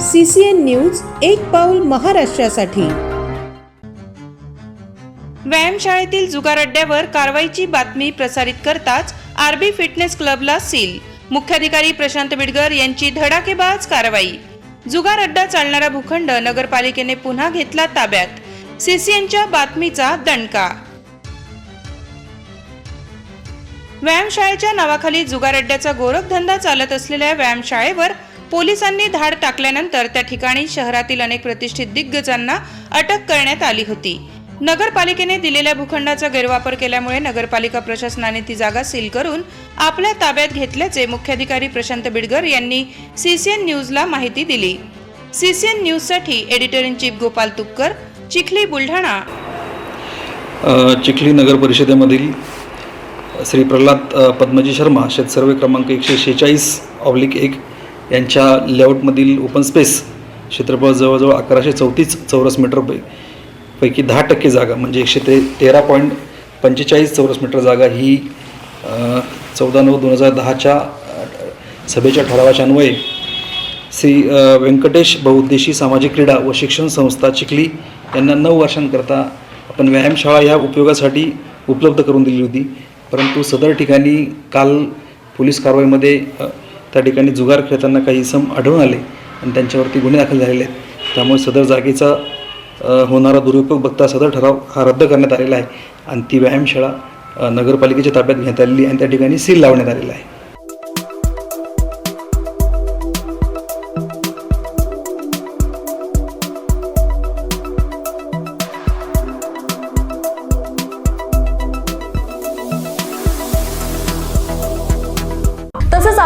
C C N news एक पाऊल महाराष्ट्रासाठी. व्यायामशाळेतील जुगार अड्ड्यावर कारवाईची बातमी प्रसारित करताच आरबी फिटनेस क्लबला सील. मुख्याधिकारी प्रशांत बिडगर यांची धडाकेबाज कारवाई. जुगार अड्डा चालणारा भूखंड नगरपालिकेने पुन्हा घेतला ताब्यात. सीसीएनच्या बातमीचा दणका. व्यायामशाळेच्या नावाखाली जुगार अड्ड्याचा गोरखधंदा चालत असलेल्या व्यायामशाळेवर पोलिसांनी धाड टाकल्यानंतर त्या ठिकाणी शहरातील अनेक प्रतिष्ठित दिग्गजांना अटक करण्यात आली होती. नगरपालिकेने दिलेल्या भूखंडाचा गैरवापर केल्यामुळे नगरपालिका प्रशासनाने ती जागा सील करून आपल्या ताब्यात घेतल्याचे मुख्याधिकारी प्रशांत बिडगर यांनी सीसीएन न्यूजला माहिती दिली. सीसीएन न्यूजसाठी editor in chief Gopal Tupkar Chikhli Buldhana. Chikhli नगर परिषदेमधील श्री प्रल्हाद पद्मजी शर्मा शेत सर्वे क्रमांक एकशे शेहेचाळीस ऑब्लिक एक यांच्या लेआउटमधील ओपन स्पेस क्षेत्रफळ जवळजवळ अकराशे चौतीस चौरस मीटर पै पैकी दहा टक्के जागा म्हणजे एकशे ते तेरा पॉईंट पंचेचाळीस चौरस मीटर जागा ही चौदा नऊ दोन हजार दहाच्या सभेच्या ठरावाच्या अन्वये श्री व्यंकटेश बहुउद्देशी सामाजिक क्रीडा व शिक्षण संस्था चिखली यांना नऊ वर्षांकरता आपण व्यायामशाळा ह्या उपयोगासाठी उपलब्ध करून दिली होती. परंतु सदर ठिकाणी काल पोलीस कारवाईमध्ये त्या ठिकाणी जुगार खेळताना काही इसम आढळून आले आणि त्यांच्यावरती गुन्हे दाखल झालेले आहेत. त्यामुळे सदर जागेचा होणारा दुरुपयोग बघता सदर ठराव हा रद्द करण्यात आलेला आहे. आणि ती व्यायामशाळा नगरपालिकेच्या ताब्यात घेण्यात आलेली आणि त्या ठिकाणी सील लावण्यात आलेला आहे.